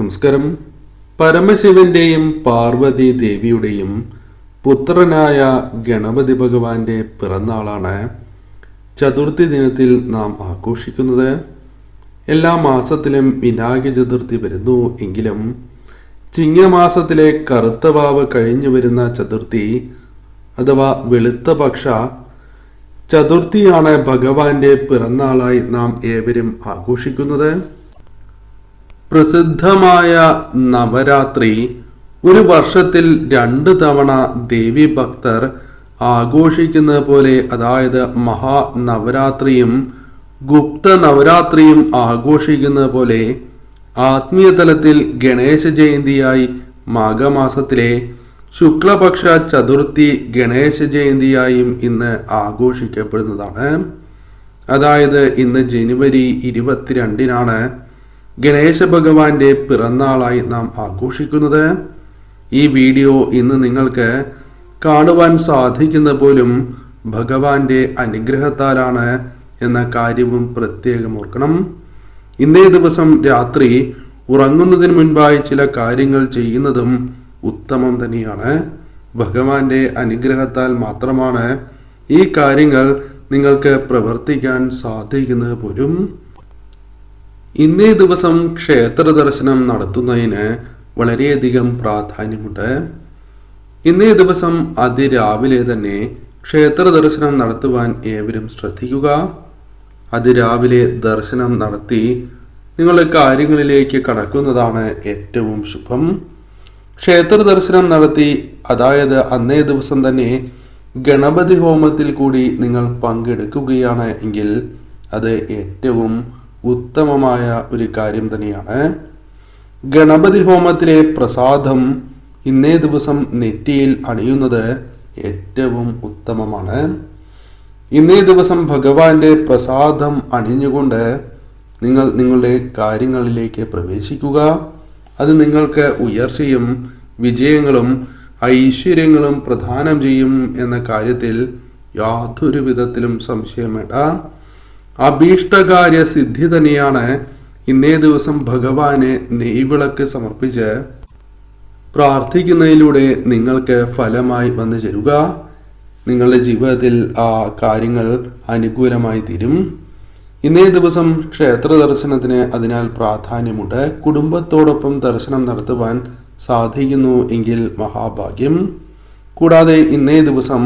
നമസ്കാരം. പരമശിവന്റെയും പാർവതി ദേവിയുടെയും പുത്രനായ ഗണപതി ഭഗവാന്റെ പിറന്നാളാണ് ചതുർത്ഥി ദിനത്തിൽ നാം ആഘോഷിക്കുന്നത്. എല്ലാ മാസത്തിലും വിനായക ചതുർത്ഥി വരുന്നു എങ്കിലും ചിങ്ങമാസത്തിലെ കറുത്ത വാവ് കഴിഞ്ഞു വരുന്ന ചതുർത്ഥി അഥവാ വെളുത്ത പക്ഷ ചതുർത്ഥിയാണ് ഭഗവാന്റെ പിറന്നാളായി നാം ഏവരും ആഘോഷിക്കുന്നത്. പ്രസിദ്ധമായ നവരാത്രി ഒരു വർഷത്തിൽ രണ്ട് തവണ ദേവി ഭക്തർ ആഘോഷിക്കുന്നത് പോലെ അതായത് മഹാനവരാത്രിയും ഗുപ്ത നവരാത്രിയും ആഘോഷിക്കുന്നത് പോലെ ആത്മീയതലത്തിൽ ഗണേശ ജയന്തിയായി മാഘമാസത്തിലെ ശുക്ലപക്ഷ ചതുർത്ഥി ഗണേശ ജയന്തിയായും ഇന്ന് ആഘോഷിക്കപ്പെടുന്നതാണ്. അതായത് ഇന്ന് ജനുവരി ഇരുപത്തിരണ്ടിനാണ് ഗണേശ ഭഗവാന്റെ പിറന്നാളായി നാം ആഘോഷിക്കുന്നത്. ഈ വീഡിയോ ഇന്ന് നിങ്ങൾക്ക് കാണുവാൻ സാധിക്കുന്ന പോലും ഭഗവാന്റെ അനുഗ്രഹത്താലാണ് എന്ന കാര്യവും പ്രത്യേകം ഓർക്കണം. ഇന്നേ ദിവസം രാത്രി ഉറങ്ങുന്നതിന് മുൻപായി ചില കാര്യങ്ങൾ ചെയ്യുന്നതും ഉത്തമം തന്നെയാണ്. ഭഗവാന്റെ അനുഗ്രഹത്താൽ മാത്രമാണ് ഈ കാര്യങ്ങൾ നിങ്ങൾക്ക് പ്രവർത്തിക്കാൻ സാധിക്കുന്നത് പോലും. ഇന്നേ ദിവസം ക്ഷേത്ര ദർശനം നടത്തുന്നതിന് വളരെയധികം പ്രാധാന്യമുണ്ട്. ഇന്നേ ദിവസം അതിരാവിലെ തന്നെ ക്ഷേത്ര ദർശനം നടത്തുവാൻ ഏവരും ശ്രദ്ധിക്കുക. അതിരാവിലെ ദർശനം നടത്തി നിങ്ങളുടെ കാര്യങ്ങളിലേക്ക് കടക്കുന്നതാണ് ഏറ്റവും ശുഭം. ക്ഷേത്ര ദർശനം നടത്തി അതായത് അന്നേ ദിവസം തന്നെ ഗണപതി ഹോമത്തിൽ കൂടി നിങ്ങൾ പങ്കെടുക്കുകയാണ് എങ്കിൽ അത് ഏറ്റവും ഉത്തമമായ ഒരു കാര്യം തന്നെയാണ്. ഗണപതി ഹോമത്തിലെ പ്രസാദം ഇന്നേ ദിവസം നെറ്റിയിൽ അണിയുന്നത് ഏറ്റവും ഉത്തമമാണ്. ഇന്നേ ദിവസം ഭഗവാന്റെ പ്രസാദം അണിഞ്ഞുകൊണ്ട് നിങ്ങൾ നിങ്ങളുടെ കാര്യങ്ങളിലേക്ക് പ്രവേശിക്കുക. അത് നിങ്ങൾക്ക് ഉയർച്ചയും വിജയങ്ങളും ഐശ്വര്യങ്ങളും പ്രദാനം ചെയ്യും എന്ന കാര്യത്തിൽ യാതൊരു വിധത്തിലും സംശയം വേണ്ട അഭീഷ്ടകാര്യ സിദ്ധി തന്നെയാണ് ഇന്നേ ദിവസം ഭഗവാനെ നെയ്വിളക്ക് സമർപ്പിച്ച് പ്രാർത്ഥിക്കുന്നതിലൂടെ നിങ്ങൾക്ക് ഫലമായി വന്നു ചേരുക. നിങ്ങളുടെ ജീവിതത്തിൽ ആ കാര്യങ്ങൾ അനുകൂലമായി തീരും. ഇന്നേ ദിവസം ക്ഷേത്ര ദർശനത്തിന് അതിനാൽ പ്രാധാന്യമുണ്ട്. കുടുംബത്തോടൊപ്പം ദർശനം നടത്തുവാൻ സാധിക്കുന്നു എങ്കിൽ മഹാഭാഗ്യം. കൂടാതെ ഇന്നേ ദിവസം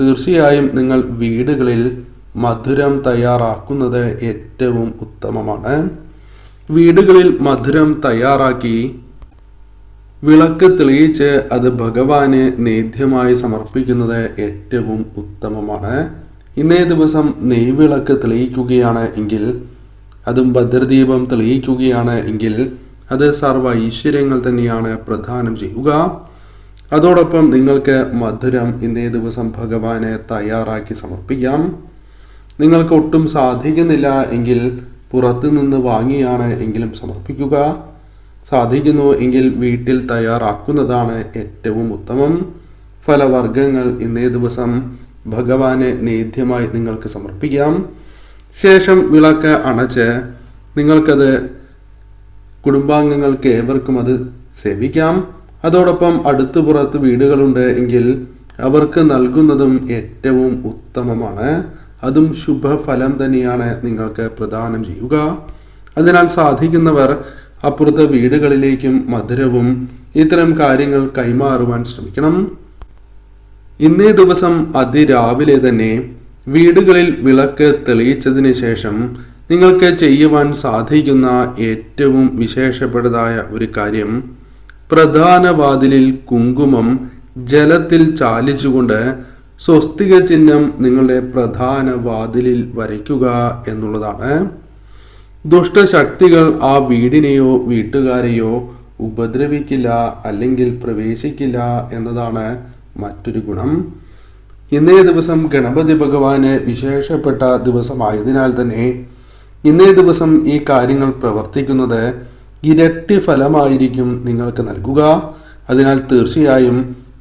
തീർച്ചയായും നിങ്ങൾ വീടുകളിൽ മധുരം തയ്യാറാക്കുന്നത് ഏറ്റവും ഉത്തമമാണ്. വീടുകളിൽ മധുരം തയ്യാറാക്കി വിളക്ക് തെളിയിച്ച് അത് ഭഗവാന് നേദ്യമായി സമർപ്പിക്കുന്നത് ഏറ്റവും ഉത്തമമാണ്. ഇന്നേ ദിവസം നെയ്വിളക്ക് തെളിയിക്കുകയാണ് എങ്കിൽ അതും ഭദ്രദീപം തെളിയിക്കുകയാണ് എങ്കിൽ അത് സർവ ഐശ്വര്യങ്ങൾ തന്നെയാണ് പ്രദാനം ചെയ്യുക. അതോടൊപ്പം നിങ്ങൾക്ക് മധുരം ഇന്നേ ദിവസം ഭഗവാനെ തയ്യാറാക്കി സമർപ്പിക്കാം. നിങ്ങൾക്ക് ഒട്ടും സാധിക്കുന്നില്ല എങ്കിൽ പുറത്തു നിന്ന് വാങ്ങിയാണ് എങ്കിലും സമർപ്പിക്കുക. സാധിക്കുന്നു എങ്കിൽ വീട്ടിൽ തയ്യാറാക്കുന്നതാണ് ഏറ്റവും ഉത്തമം. ഫലവർഗങ്ങൾ ഇന്നേ ദിവസം ഭഗവാനെ നേദ്യമായി നിങ്ങൾക്ക് സമർപ്പിക്കാം. ശേഷം വിളക്ക് അണച്ച് നിങ്ങൾക്കത് കുടുംബാംഗങ്ങൾക്ക് ഏവർക്കും അത് സേവിക്കാം. അതോടൊപ്പം അടുത്തു പുറത്ത് വീടുകളുണ്ട് എങ്കിൽ അവർക്ക് നൽകുന്നതും ഏറ്റവും ഉത്തമമാണ്. അതും ശുഭഫലം തന്നെയാണ് നിങ്ങൾക്ക് പ്രദാനം ചെയ്യുക. അതിനാൽ സാധിക്കുന്നവർ അപ്പുറത്തെ വീടുകളിലേക്കും മധുരവും ഇത്തരം കാര്യങ്ങൾ കൈമാറുവാൻ ശ്രമിക്കണം. ഇന്നേ ദിവസം അതിരാവിലെ തന്നെ വീടുകളിൽ വിളക്ക് തെളിയിച്ചതിന് ശേഷം നിങ്ങൾക്ക് ചെയ്യുവാൻ സാധിക്കുന്ന ഏറ്റവും വിശേഷപ്പെട്ടതായ ഒരു കാര്യം പ്രധാന വാതിലിൽ കുങ്കുമം ജലത്തിൽ ചാലിച്ചുകൊണ്ട് സ്വസ്തിക ചിഹ്നം നിങ്ങളുടെ പ്രധാന വാതിലിൽ വരയ്ക്കുക എന്നുള്ളതാണ്. ദുഷ്ടശക്തികൾ ആ വീടിനെയോ വീട്ടുകാരെയോ ഉപദ്രവിക്കില്ല അല്ലെങ്കിൽ പ്രവേശിക്കില്ല എന്നതാണ് മറ്റൊരു ഗുണം. ഇന്നേ ദിവസം ഗണപതി ഭഗവാന് വിശേഷപ്പെട്ട ദിവസമായതിനാൽ തന്നെ ഇന്നേ ദിവസം ഈ കാര്യങ്ങൾ പ്രവർത്തിക്കുന്നത് ഇരട്ടി ഫലമായിരിക്കും നിങ്ങൾക്ക് നൽകുക. അതിനാൽ തീർച്ചയായും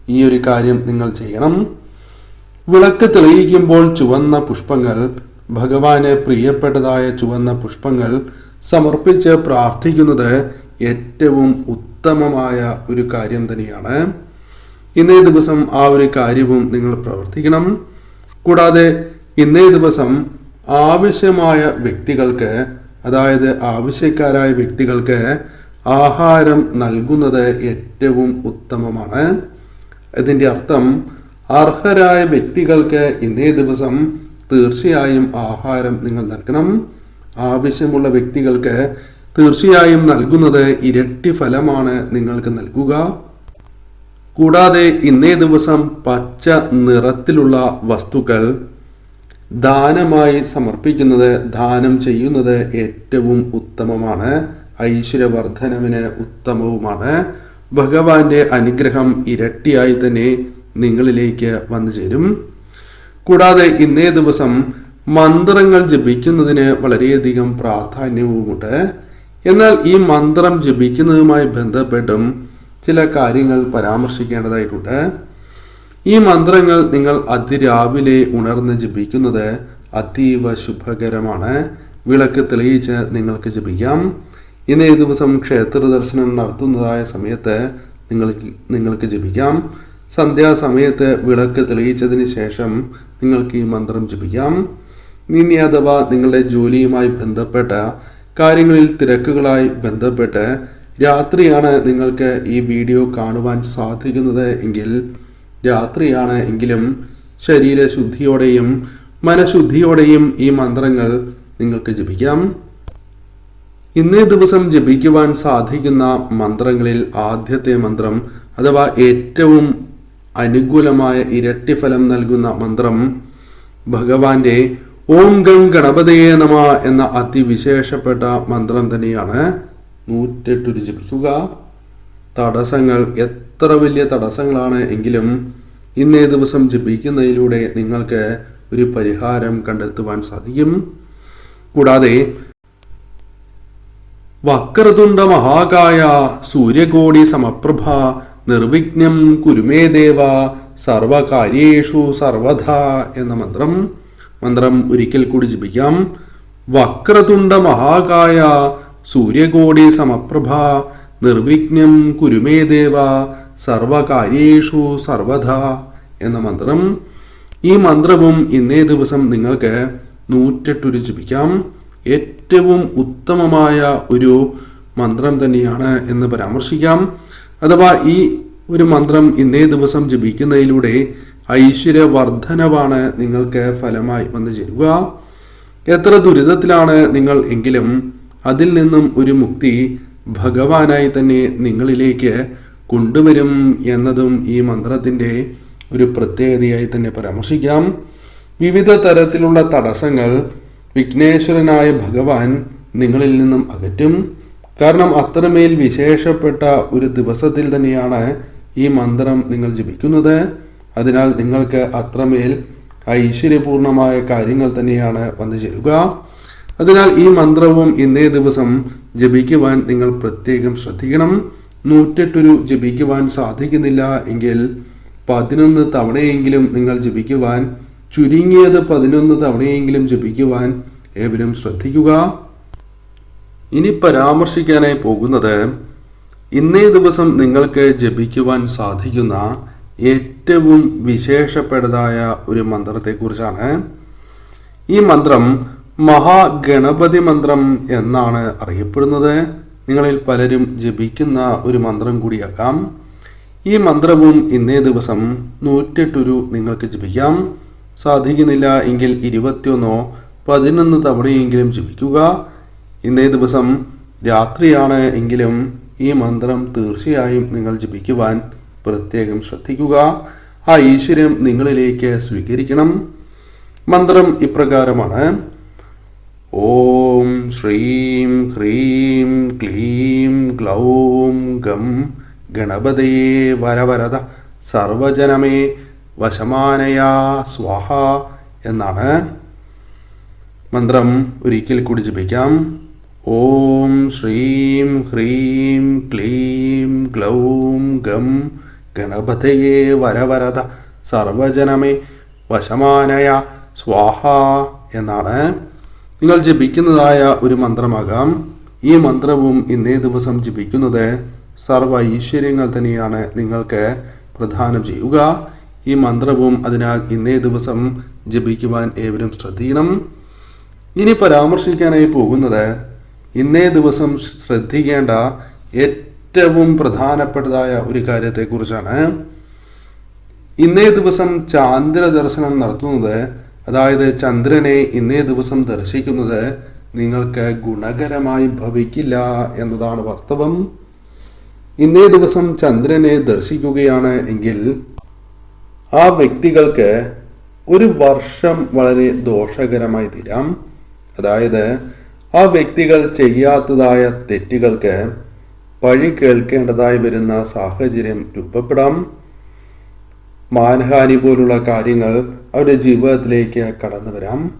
ഈ ഒരു കാര്യം നിങ്ങൾ ചെയ്യണം. വിളക്ക് തെളിയിക്കുമ്പോൾ ചുവന്ന പുഷ്പങ്ങൾ ഭഗവാന് പ്രിയപ്പെട്ടതായ ചുവന്ന പുഷ്പങ്ങൾ സമർപ്പിച്ച് പ്രാർത്ഥിക്കുന്നത് ഏറ്റവും ഉത്തമമായ ഒരു കാര്യം തന്നെയാണ്. ഇന്നേ ദിവസം ആ ഒരു കാര്യവും നിങ്ങൾ പ്രവർത്തിക്കണം. കൂടാതെ ഇന്നേ ദിവസം ആവശ്യമായ വ്യക്തികൾക്ക് അതായത് ആവശ്യക്കാരായ വ്യക്തികൾക്ക് ആഹാരം നൽകുന്നത് ഏറ്റവും ഉത്തമമാണ്. ഇതിന്റെ അർത്ഥം അർഹരായ വ്യക്തികൾക്ക് ഇന്നേ ദിവസം തീർച്ചയായും ആഹാരം നിങ്ങൾ നൽകണം. ആവശ്യമുള്ള വ്യക്തികൾക്ക് തീർച്ചയായും നൽകുന്നത് ഇരട്ടി ഫലമാണ് നിങ്ങൾക്ക് നൽകുക. കൂടാതെ ഇന്നേ ദിവസം പച്ച നിറത്തിലുള്ള വസ്തുക്കൾ ദാനമായി സമർപ്പിക്കുന്നത് ദാനം ചെയ്യുന്നത് ഏറ്റവും ഉത്തമമാണ്. ഐശ്വര്യവർദ്ധനവിന് ഉത്തമവുമാണ്. ഭഗവാന്റെ അനുഗ്രഹം ഇരട്ടിയായി തന്നെ നിങ്ങളിലേക്ക് വന്നു ചേരും. കൂടാതെ ഇന്നേ ദിവസം മന്ത്രങ്ങൾ ജപിക്കുന്നതിന് വളരെയധികം പ്രാധാന്യവുമുണ്ട്. എന്നാൽ ഈ മന്ത്രം ജപിക്കുന്നതുമായി ബന്ധപ്പെട്ടും ചില കാര്യങ്ങൾ പരാമർശിക്കേണ്ടതായിട്ടുണ്ട്. ഈ മന്ത്രങ്ങൾ നിങ്ങൾ അതിരാവിലെ ഉണർന്ന് ജപിക്കുന്നത് അതീവ ശുഭകരമാണ്. വിളക്ക് തെളിയിച്ച് നിങ്ങൾക്ക് ജപിക്കാം. ഇന്നേ ദിവസം ക്ഷേത്ര ദർശനം നടത്തുന്നതായ സമയത്ത് നിങ്ങൾക്ക് നിങ്ങൾക്ക് ജപിക്കാം. സന്ധ്യാസമയത്ത് വിളക്ക് തെളിയിച്ചതിന് ശേഷം നിങ്ങൾക്ക് ഈ മന്ത്രം ജപിക്കാം. ഇനി അഥവാ നിങ്ങളുടെ ജോലിയുമായി ബന്ധപ്പെട്ട കാര്യങ്ങളിൽ തിരക്കുകളായി ബന്ധപ്പെട്ട് രാത്രിയാണ് നിങ്ങൾക്ക് ഈ വീഡിയോ കാണുവാൻ സാധിക്കുന്നത് എങ്കിൽ രാത്രിയാണ് എങ്കിലും ശരീരശുദ്ധിയോടെയും മനഃശുദ്ധിയോടെയും ഈ മന്ത്രങ്ങൾ നിങ്ങൾക്ക് ജപിക്കാം. ഇന്നേ ദിവസം ജപിക്കുവാൻ സാധിക്കുന്ന മന്ത്രങ്ങളിൽ ആദ്യത്തെ മന്ത്രം അഥവാ ഏറ്റവും അനുകൂലമായ ഇരട്ടി ഫലം നൽകുന്ന മന്ത്രം ഭഗവാന്റെ ഓം ഗം ഗണപതയെ നമ എന്ന അതിവിശേഷപ്പെട്ട മന്ത്രം തന്നെയാണ്. നൂറ്റെട്ടൊരു ജപിക്കുക തടസ്സങ്ങൾ എത്ര വലിയ തടസ്സങ്ങളാണ് എങ്കിലും ഇന്നേ ദിവസം ജപിക്കുന്നതിലൂടെ നിങ്ങൾക്ക് ഒരു പരിഹാരം കണ്ടെത്തുവാൻ സാധിക്കും. കൂടാതെ വക്രതുണ്ട മഹാകായ സൂര്യകോടി സമപ്രഭ നിർവിഘ്നം കുരുമേ ദേവ സർവകാര്യേഷു സർവധ എന്ന മന്ത്രം. മന്ത്രം ഒരിക്കൽ കൂടി ജപിക്കാം. വക്രതുണ്ട മഹാകായ സൂര്യകോടി സമപ്രഭ നിർവിഘ്നം കുരുമേ ദേവ സർവകാര്യേഷു സർവധ എന്ന മന്ത്രം. ഈ മന്ത്രവും ഇന്നേ ദിവസം നിങ്ങൾക്ക് നൂറ്റെട്ടൊരു ജപിക്കാം. ഏറ്റവും ഉത്തമമായ ഒരു മന്ത്രം തന്നെയാണ് എന്ന് പരാമർശിക്കാം. അഥവാ ഈ ഒരു മന്ത്രം ഇന്നേ ദിവസം ജപിക്കുന്നതിലൂടെ ഐശ്വര്യവർദ്ധനവാണ് നിങ്ങൾക്ക് ഫലമായി വന്നു ചേരുക. എത്ര ദുരിതത്തിലാണ് നിങ്ങൾ എങ്കിലും അതിൽ നിന്നും ഒരു മുക്തി ഭഗവാനായി തന്നെ നിങ്ങളിലേക്ക് കൊണ്ടുവരും എന്നതും ഈ മന്ത്രത്തിന്റെ ഒരു പ്രത്യേകതയായി തന്നെ പരാമർശിക്കാം. വിവിധ തരത്തിലുള്ള തടസ്സങ്ങൾ വിഘ്നേശ്വരനായ ഭഗവാൻ നിങ്ങളിൽ നിന്നും അകറ്റും. കാരണം അത്രമേൽ വിശേഷപ്പെട്ട ഒരു ദിവസത്തിൽ തന്നെയാണ് ഈ മന്ത്രം നിങ്ങൾ ജപിക്കുന്നത്. അതിനാൽ നിങ്ങൾക്ക് അത്രമേൽ ഐശ്വര്യപൂർണമായ കാര്യങ്ങൾ തന്നെയാണ് വന്നു ചേരുക. അതിനാൽ ഈ മന്ത്രവും ഇന്നേ ദിവസം ജപിക്കുവാൻ നിങ്ങൾ പ്രത്യേകം ശ്രദ്ധിക്കണം. നൂറ്റെട്ടൊരു ജപിക്കുവാൻ സാധിക്കുന്നില്ല എങ്കിൽ പതിനൊന്ന് തവണയെങ്കിലും നിങ്ങൾ ജപിക്കുവാൻ ചുരുങ്ങിയത് പതിനൊന്ന് തവണയെങ്കിലും ജപിക്കുവാൻ ഏവരും ശ്രദ്ധിക്കുക. ഇനി പരാമർശിക്കാനായി പോകുന്നത് ഇന്നേ ദിവസം നിങ്ങൾക്ക് ജപിക്കുവാൻ സാധിക്കുന്ന ഏറ്റവും വിശേഷപ്പെട്ടതായ ഒരു മന്ത്രത്തെക്കുറിച്ചാണ്. ഈ മന്ത്രം മഹാഗണപതി മന്ത്രം എന്നാണ് അറിയപ്പെടുന്നത്. നിങ്ങളിൽ പലരും ജപിക്കുന്ന ഒരു മന്ത്രം കൂടിയാക്കാം ഈ മന്ത്രവും ഇന്നേ ദിവസം നൂറ്റെട്ടൊരു നിങ്ങൾക്ക് ജപിക്കാം. സാധിക്കുന്നില്ല എങ്കിൽ ഇരുപത്തിയൊന്നോ പതിനൊന്ന് തവണയെങ്കിലും ജപിക്കുക. ഇന്നേ ദിവസം രാത്രിയാണ് എങ്കിലും ഈ മന്ത്രം തീർച്ചയായും നിങ്ങൾ ജപിക്കുവാൻ പ്രത്യേകം ശ്രദ്ധിക്കുക. ആ ഈശ്വരം നിങ്ങളിലേക്ക് സ്വീകരിക്കണം. മന്ത്രം ഇപ്രകാരമാണ്. ഓം ശ്രീം ഹ്രീം ക്ലീം ക്ലൗം ഗം ഗണപതയെ വരവരത സർവജനമേ വശമാനയാ സ്വാഹ എന്നാണ്. മന്ത്രം ഒരിക്കൽ കൂടി ജപിക്കാം. ഓം ശ്രീം ഹ്രീം ക്ലീം ഗ്ലൗം ഗം ഗണപതയേ വരവരത സർവജനമേ വശമാനയ സ്വാഹ എന്നാണ്. നിങ്ങൾ ജപിക്കുന്നതായ ഒരു മന്ത്രമാകാം. ഈ മന്ത്രവും ഇന്നേ ദിവസം ജപിക്കുന്നത് സർവ ഐശ്വര്യങ്ങൾ തന്നെയാണ് നിങ്ങൾക്ക് പ്രദാനം ചെയ്യുക. ഈ മന്ത്രവും അതിനാൽ ഇന്നേ ദിവസം ജപിക്കുവാൻ ഏവരും ശ്രദ്ധിക്കണം. ഇനി പരാമർശിക്കാനായി പോകുന്നത് ഇന്നേ ദിവസം ശ്രദ്ധിക്കേണ്ട ഏറ്റവും പ്രധാനപ്പെട്ടതായ ഒരു കാര്യത്തെക്കുറിച്ചാണ്. ഇന്നേ ദിവസം ചാന്ദ്ര ദർശനം നടത്തുന്നത് അതായത് ചന്ദ്രനെ ഇന്നേ ദിവസം ദർശിക്കുന്നത് നിങ്ങൾക്ക് ഗുണകരമായി ഭവിക്കില്ല എന്നതാണ് വാസ്തവം. ഇന്നേ ദിവസം ചന്ദ്രനെ ദർശിക്കുകയാണ് എങ്കിൽ ആ വ്യക്തികൾക്ക് ഒരു വർഷം വളരെ ദോഷകരമായി തീരാം. അതായത് ആ വ്യക്തികൾ ചെയ്യാത്തതായ തെറ്റുകൾക്ക് പഴി കേൾക്കേണ്ടതായി വരുന്ന സാഹചര്യം രൂപപ്പെടാം. മാനഹാനി പോലുള്ള കാര്യങ്ങൾ അവരുടെ ജീവിതത്തിലേക്ക് കടന്നു വരാം.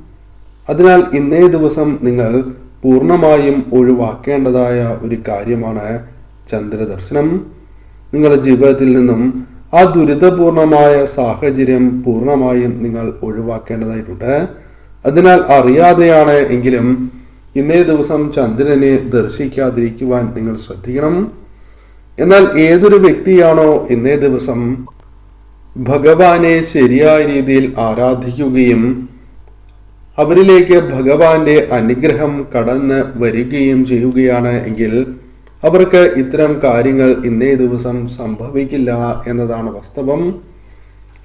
അതിനാൽ ഇന്നേ ദിവസം നിങ്ങൾ പൂർണമായും ഒഴിവാക്കേണ്ടതായ ഒരു കാര്യമാണ് ചന്ദ്രദർശനം. നിങ്ങളുടെ ജീവിതത്തിൽ നിന്നും ആ ദുരിതപൂർണമായ സാഹചര്യം പൂർണമായും നിങ്ങൾ ഒഴിവാക്കേണ്ടതായിട്ടുണ്ട്. അതിനാൽ അറിയാതെയാണ് എങ്കിലും ഇന്നേ ദിവസം ചന്ദ്രനെ ദർശിക്കാതിരിക്കുവാൻ നിങ്ങൾ ശ്രദ്ധിക്കണം. എന്നാൽ ഏതൊരു വ്യക്തിയാണോ ഇന്നേ ദിവസം ഭഗവാനെ ശരിയായ രീതിയിൽ ആരാധിക്കുകയും അവരിലേക്ക് ഭഗവാന്റെ അനുഗ്രഹം കടന്ന് വരികയും ചെയ്യുകയാണ് എങ്കിൽ അവർക്ക് ഇത്തരം കാര്യങ്ങൾ ഇന്നേ ദിവസം സംഭവിക്കില്ല എന്നതാണ് വാസ്തവം.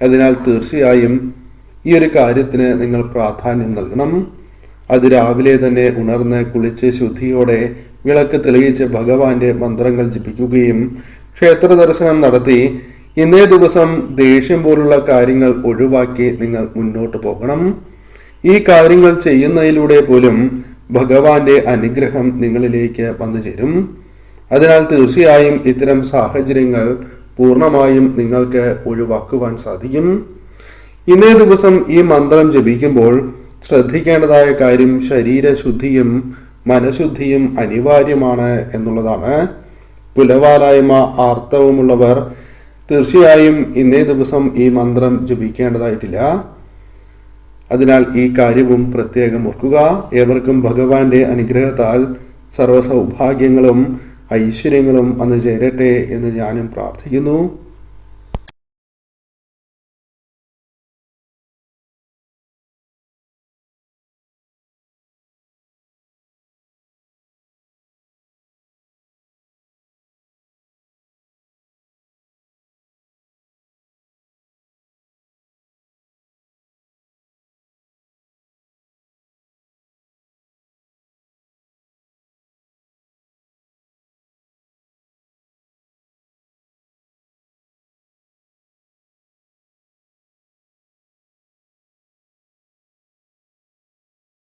അതിനാൽ തീർച്ചയായും ഈ ഒരു കാര്യത്തിന് നിങ്ങൾ പ്രാധാന്യം നൽകണം. അത് രാവിലെ തന്നെ ഉണർന്ന് കുളിച്ച് ശുദ്ധിയോടെ വിളക്ക് തെളിയിച്ച് ഭഗവാന്റെ മന്ത്രങ്ങൾ ജപിക്കുകയും ക്ഷേത്ര ദർശനം നടത്തി ഇന്നേ ദിവസം ദേഷ്യം പോലുള്ള കാര്യങ്ങൾ ഒഴിവാക്കി നിങ്ങൾ മുന്നോട്ട് പോകണം. ഈ കാര്യങ്ങൾ ചെയ്യുന്നതിലൂടെ പോലും ഭഗവാന്റെ അനുഗ്രഹം നിങ്ങളിലേക്ക് വന്നു ചേരും. അതിനാൽ തീർച്ചയായും ഇത്തരം സാഹചര്യങ്ങൾ പൂർണമായും നിങ്ങൾക്ക് ഒഴിവാക്കുവാൻ സാധിക്കും. ഇന്നേ ദിവസം ഈ മന്ത്രം ജപിക്കുമ്പോൾ ശ്രദ്ധിക്കേണ്ടതായ കാര്യം ശരീരശുദ്ധിയും മനഃശുദ്ധിയും അനിവാര്യമാണ് എന്നുള്ളതാണ്. പുലവാലായ്മ ആർത്തവമുള്ളവർ തീർച്ചയായും ഇന്നേ ദിവസം ഈ മന്ത്രം ജപിക്കേണ്ടതായിട്ടില്ല. അതിനാൽ ഈ കാര്യവും പ്രത്യേകം ഓർക്കുക. ഏവർക്കും ഭഗവാന്റെ അനുഗ്രഹത്താൽ സർവസൗഭാഗ്യങ്ങളും ഐശ്വര്യങ്ങളും അന്ന് ചേരട്ടെ എന്ന് ഞാനും പ്രാർത്ഥിക്കുന്നു.